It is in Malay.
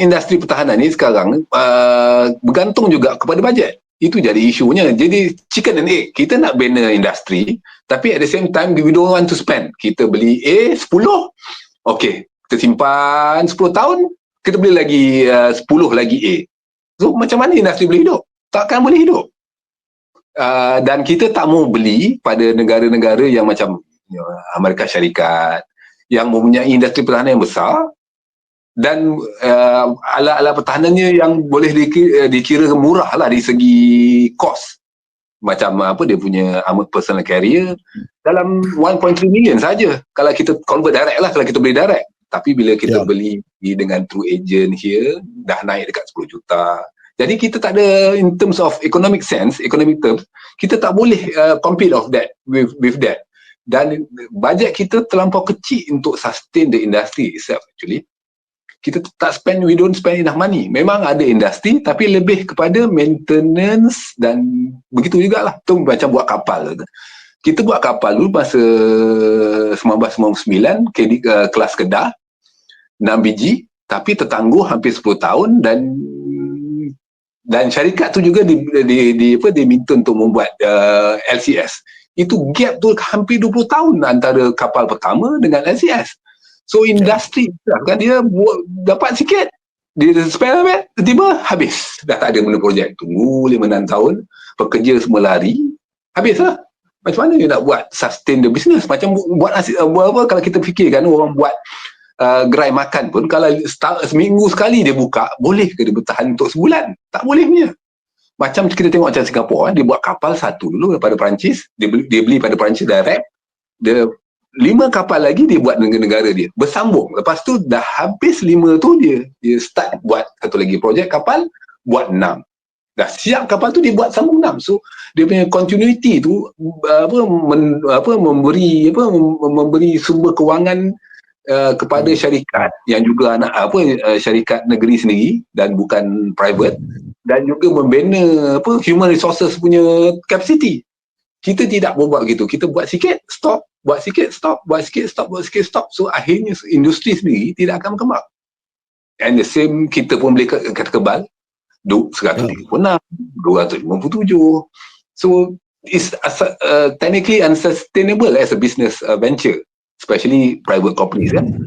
industri pertahanan ni sekarang uh, bergantung juga kepada bajet. Itu jadi isunya. Jadi chicken and egg. Kita nak bina industri tapi at the same time we don't want to spend. Kita beli A 10. Okay. Kita simpan 10 tahun. Kita beli lagi uh, 10 lagi A. So macam mana industri boleh hidup? Takkan boleh hidup. Uh, dan kita tak mau beli pada negara-negara yang macam Amerika Syarikat yang mempunyai industri pertahanan yang besar dan uh, alat-alat pertahanannya yang boleh dikira, uh, dikira murah lah dari segi kos. Macam apa dia punya armored personal carrier. Dalam 1.3 million saja. Kalau kita convert direct lah kalau kita beli direct. Tapi bila kita yeah. beli dengan through agent here dah naik dekat 10 juta. Jadi kita tak ada in terms of economic sense economic terms kita tak boleh uh, compete of that with with that. Dan bajet kita terlampau kecil untuk sustain the industry itself actually kita tak spend we don't spend enough money. Memang ada industri tapi lebih kepada maintenance dan begitu jugalah. Tu macam buat kapal. Kita buat kapal dulu masa 1999 KD, uh, kelas Kedah 6 biji tapi tertangguh hampir 10 tahun dan dan syarikat tu juga di, di, di apa diminta untuk membuat uh, LCS itu gap tu hampir 20 tahun antara kapal pertama dengan LCS So industri kan dia buat dapat sikit. Dia bed tiba habis. Dah tak ada mana projek. Tunggu 5 6 tahun pekerja semua lari. Habis lah. Macam mana dia nak buat sustain the business? Macam buat nasi, uh, buat apa? Kalau kita fikirkan orang buat uh, gerai makan pun kalau start, seminggu sekali dia buka boleh ke dia bertahan untuk sebulan? Tak boleh punya macam kita tengok macam Singapura dia buat kapal satu dulu daripada Perancis. Dia beli, dia beli pada Perancis direct. Dia lima kapal lagi dia buat dengan negara dia. Bersambung. Lepas tu dah habis lima tu dia dia start buat satu lagi projek kapal buat enam. Dah siap kapal tu dia buat sambung enam. So dia punya continuity tu apa men, apa memberi apa memberi sumber kewangan uh, kepada syarikat. Yang juga anak apa uh, syarikat negeri sendiri dan bukan private. Dan juga membina apa human resources punya capacity kita tidak buat gitu. Kita buat sikit stop. Buat sikit stop. Buat sikit stop. Buat sikit stop. So akhirnya industri sendiri tidak akan berkembang. And the same kita pun boleh kata kebal. Duk 136 257 so it's uh, technically unsustainable as a business uh, venture especially private companies kan